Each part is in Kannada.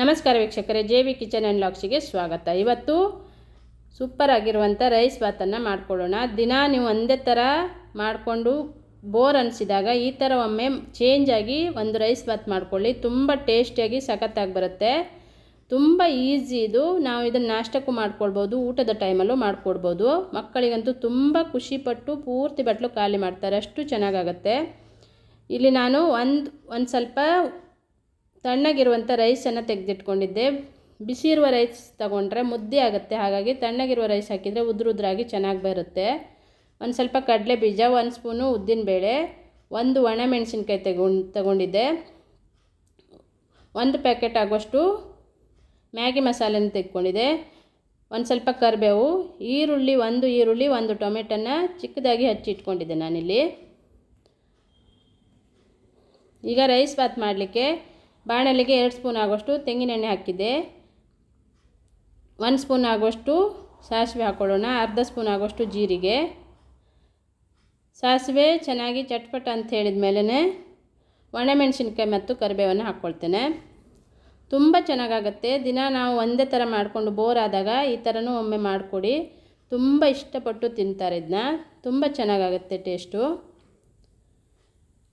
ನಮಸ್ಕಾರ ವೀಕ್ಷಕರೇ, ಜೆ ವಿ ಕಿಚನ್ ಆ್ಯಂಡ್ ಲಾಕ್ಸಿಗೆ ಸ್ವಾಗತ. ಇವತ್ತು ಸೂಪರ್ ಆಗಿರುವಂಥ ರೈಸ್ ಬಾತನ್ನು ಮಾಡ್ಕೊಳ್ಳೋಣ. ದಿನ ನೀವು ಒಂದೇ ಥರ ಮಾಡಿಕೊಂಡು ಬೋರ್ ಅನಿಸಿದಾಗ ಈ ಥರ ಒಮ್ಮೆ ಚೇಂಜ್ ಆಗಿ ಒಂದು ರೈಸ್ ಬಾತ್ ಮಾಡ್ಕೊಳ್ಳಿ. ತುಂಬ ಟೇಸ್ಟಿಯಾಗಿ ಸಖತ್ತಾಗಿ ಬರುತ್ತೆ. ತುಂಬ ಈಸಿ ಇದು. ನಾವು ಇದನ್ನು ನಾಷ್ಟಕ್ಕೂ ಮಾಡ್ಕೊಳ್ಬೋದು, ಊಟದ ಟೈಮಲ್ಲೂ ಮಾಡ್ಕೊಡ್ಬೋದು ಮಕ್ಕಳಿಗಂತೂ ತುಂಬ ಖುಷಿಪಟ್ಟು ಪೂರ್ತಿ ಬಟ್ಲು ಖಾಲಿ ಮಾಡ್ತಾರೆ. ಅಷ್ಟು ಚೆನ್ನಾಗಾಗತ್ತೆ. ಇಲ್ಲಿ ನಾನು ಒಂದು ಒಂದು ಸ್ವಲ್ಪ ತಣ್ಣಗಿರುವಂಥ ರೈಸನ್ನು ತೆಗೆದಿಟ್ಕೊಂಡಿದ್ದೆ. ಬಿಸಿ ಇರುವ ರೈಸ್ ತಗೊಂಡ್ರೆ ಮುದ್ದೆ ಆಗುತ್ತೆ. ಹಾಗಾಗಿ ತಣ್ಣಗಿರುವ ರೈಸ್ ಹಾಕಿದರೆ ಉದ್ರ ಉದ್ರಾಗಿ ಚೆನ್ನಾಗಿ ಬರುತ್ತೆ. ಒಂದು ಸ್ವಲ್ಪ ಕಡಲೆ ಬೀಜ, ಒಂದು ಸ್ಪೂನು ಉದ್ದಿನಬೇಳೆ, ಒಂದು ಒಣಮೆಣಸಿನ್ಕಾಯಿ ತಗೊಂಡು, ತಗೊಂಡಿದ್ದೆ. ಒಂದು ಪ್ಯಾಕೆಟ್ ಆಗೋಷ್ಟು ಮ್ಯಾಗಿ ಮಸಾಲೆನ ತೆಗೆದುಕೊಂಡಿದ್ದೆ ಒಂದು ಸ್ವಲ್ಪ ಕರಿಬೇವು, ಈರುಳ್ಳಿ, ಒಂದು ಈರುಳ್ಳಿ, ಒಂದು ಟೊಮೆಟೊನ ಚಿಕ್ಕದಾಗಿ ಹಚ್ಚಿಟ್ಕೊಂಡಿದ್ದೆ ನಾನಿಲ್ಲಿ. ಈಗ ರೈಸ್ ಬಾತ್ ಮಾಡಲಿಕ್ಕೆ ಬಾಣಲಿಗೆ ಎರಡು ಸ್ಪೂನ್ ಆಗೋಷ್ಟು ತೆಂಗಿನೆಣ್ಣೆ ಹಾಕಿದ್ದೆ. ಒಂದು ಸ್ಪೂನ್ ಆಗೋಷ್ಟು ಸಾಸಿವೆ ಹಾಕ್ಕೊಳ್ಳೋಣ ಅರ್ಧ ಸ್ಪೂನ್ ಆಗೋಷ್ಟು ಜೀರಿಗೆ. ಸಾಸಿವೆ ಚೆನ್ನಾಗಿ ಚಟ್ಪಟ ಅಂತ ಹೇಳಿದ ಮೇಲೆ ಒಣಮೆಣಸಿನ್ಕಾಯಿ ಮತ್ತು ಕರಿಬೇವನ್ನು ಹಾಕ್ಕೊಳ್ತೇನೆ. ತುಂಬ ಚೆನ್ನಾಗಾಗತ್ತೆ. ದಿನ ನಾವು ಒಂದೇ ಥರ ಮಾಡಿಕೊಂಡು ಬೋರ್ ಆದಾಗ ಈ ಥರನೂ ಒಮ್ಮೆ ಮಾಡಿಕೊಡಿ. ತುಂಬ ಇಷ್ಟಪಟ್ಟು ತಿಂತಾರೆ ಇದನ್ನ ತುಂಬ ಚೆನ್ನಾಗಾಗುತ್ತೆ ಟೇಸ್ಟು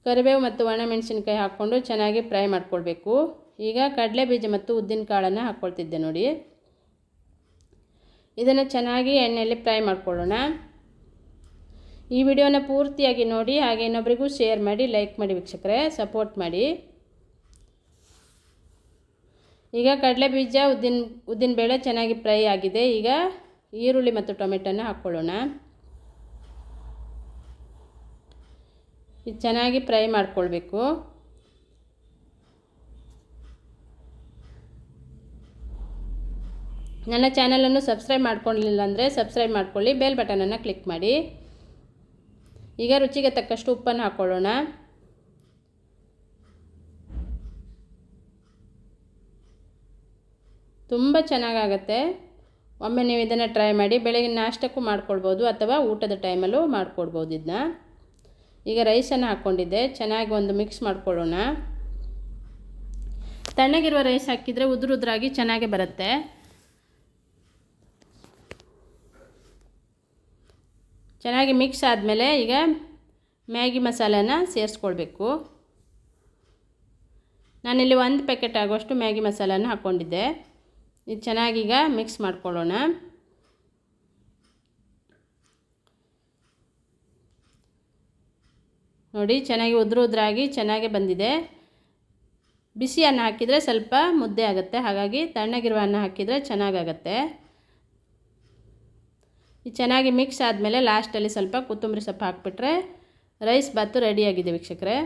ಕರಿಬೇವು ಮತ್ತು ಒಣಮೆಣಸಿನ್ಕಾಯಿ ಹಾಕ್ಕೊಂಡು ಚೆನ್ನಾಗಿ ಫ್ರೈ ಮಾಡ್ಕೊಳ್ಬೇಕು. ಈಗ ಕಡಲೆ ಬೀಜ ಮತ್ತು ಉದ್ದಿನ ಕಾಳನ್ನು ಹಾಕ್ಕೊಳ್ತಿದ್ದೆ ನೋಡಿ. ಇದನ್ನು ಚೆನ್ನಾಗಿ ಎಣ್ಣೆಯಲ್ಲಿ ಫ್ರೈ ಮಾಡ್ಕೊಳ್ಳೋಣ. ಈ ವಿಡಿಯೋನ ಪೂರ್ತಿಯಾಗಿ ನೋಡಿ, ಹಾಗೆ ಇನ್ನೊಬ್ಬರಿಗೂ ಶೇರ್ ಮಾಡಿ, ಲೈಕ್ ಮಾಡಿ ವೀಕ್ಷಕರೇ, ಸಪೋರ್ಟ್ ಮಾಡಿ. ಈಗ ಕಡಲೆ ಬೀಜ, ಉದ್ದಿನ ಉದ್ದಿನ ಬೇಳೆ ಚೆನ್ನಾಗಿ ಫ್ರೈ ಆಗಿದೆ. ಈಗ ಈರುಳ್ಳಿ ಮತ್ತು ಟೊಮೆಟೊನ ಹಾಕ್ಕೊಳ್ಳೋಣ. ಇದು ಚೆನ್ನಾಗಿ ಫ್ರೈ ಮಾಡ್ಕೊಳ್ಬೇಕು. ನನ್ನ ಚಾನಲನ್ನು ಸಬ್ಸ್ಕ್ರೈಬ್ ಮಾಡ್ಕೊಳ್ಳಿಲ್ಲ ಅಂದರೆ ಸಬ್ಸ್ಕ್ರೈಬ್ ಮಾಡ್ಕೊಳ್ಳಿ, ಬೆಲ್ ಬಟನನ್ನು ಕ್ಲಿಕ್ ಮಾಡಿ. ಈಗ ರುಚಿಗೆ ತಕ್ಕಷ್ಟು ಉಪ್ಪನ್ನು ಹಾಕ್ಕೊಳ್ಳೋಣ ತುಂಬ ಚೆನ್ನಾಗಾಗತ್ತೆ. ಒಮ್ಮೆ ನೀವು ಇದನ್ನು ಟ್ರೈ ಮಾಡಿ ಬೆಳಗ್ಗೆ ನಾಷ್ಟಕ್ಕೂ ಮಾಡ್ಕೊಳ್ಬೋದು ಅಥವಾ ಊಟದ ಟೈಮಲ್ಲೂ ಮಾಡ್ಕೊಡ್ಬೋದು ಇದನ್ನ. ಈಗ ರೈಸನ್ನು ಹಾಕ್ಕೊಂಡಿದ್ದೆ. ಚೆನ್ನಾಗಿ ಒಂದು ಮಿಕ್ಸ್ ಮಾಡ್ಕೊಳ್ಳೋಣ. ತಣ್ಣಗಿರುವ ರೈಸ್ ಹಾಕಿದರೆ ಉದುರು ಉದುರಾಗಿ ಚೆನ್ನಾಗಿ ಬರುತ್ತೆ. ಚೆನ್ನಾಗಿ ಮಿಕ್ಸ್ ಆದಮೇಲೆ ಈಗ ಮ್ಯಾಗಿ ಮಸಾಲೆನ ಸೇರಿಸ್ಕೊಳ್ಬೇಕು. ನಾನಿಲ್ಲಿ ಒಂದು ಪ್ಯಾಕೆಟ್ ಆಗುವಷ್ಟು ಮ್ಯಾಗಿ ಮಸಾಲೆನ ಹಾಕ್ಕೊಂಡಿದ್ದೆ. ಇದು ಚೆನ್ನಾಗೀಗ ಮಿಕ್ಸ್ ಮಾಡ್ಕೊಳ್ಳೋಣ. ನೋಡಿ, ಚೆನ್ನಾಗಿ ಉದುರು ಉದ್ರಾಗಿ ಚೆನ್ನಾಗಿ ಬಂದಿದೆ. ಬಿಸಿ ಅನ್ನ ಹಾಕಿದರೆ ಸ್ವಲ್ಪ ಮುದ್ದೆ ಆಗುತ್ತೆ. ಹಾಗಾಗಿ ತಣ್ಣಗಿರುವ ಅನ್ನ ಹಾಕಿದರೆ ಚೆನ್ನಾಗಾಗತ್ತೆ. ಚೆನ್ನಾಗಿ ಮಿಕ್ಸ್ ಆದಮೇಲೆ ಲಾಸ್ಟಲ್ಲಿ ಸ್ವಲ್ಪ ಕೊತ್ತಂಬರಿ ಸೊಪ್ಪು ಹಾಕ್ಬಿಟ್ರೆ ರೈಸ್ ಬಾತು ರೆಡಿಯಾಗಿದೆ ವೀಕ್ಷಕರೇ.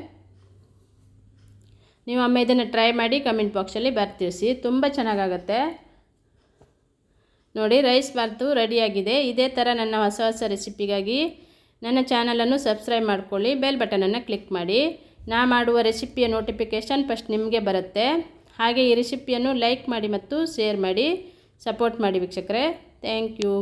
ನೀವು ಅಮ್ಮ ಇದನ್ನು ಟ್ರೈ ಮಾಡಿ ಕಮೆಂಟ್ ಬಾಕ್ಸಲ್ಲಿ ಬರ್ತಿರಿಸಿ. ತುಂಬ ಚೆನ್ನಾಗಾಗತ್ತೆ. ನೋಡಿ ರೈಸ್ ಬಾತು ರೆಡಿಯಾಗಿದೆ ಇದೇ ಥರ ನನ್ನ ಹೊಸ ಹೊಸ ರೆಸಿಪಿಗಾಗಿ ನನ್ನ ಚಾನಲನ್ನು ಸಬ್ಸ್ಕ್ರೈಬ್ ಮಾಡ್ಕೊಳ್ಳಿ ಬೆಲ್ ಬಟನನ್ನು ಕ್ಲಿಕ್ ಮಾಡಿ. ನಾ ಮಾಡುವ ರೆಸಿಪಿಯ ನೋಟಿಫಿಕೇಷನ್ ಫಸ್ಟ್ ನಿಮಗೆ ಬರುತ್ತೆ. ಹಾಗೆ ಈ ರೆಸಿಪಿಯನ್ನು ಲೈಕ್ ಮಾಡಿ ಮತ್ತು ಶೇರ್ ಮಾಡಿ ಸಪೋರ್ಟ್ ಮಾಡಿ ವೀಕ್ಷಕರೇ. Thank you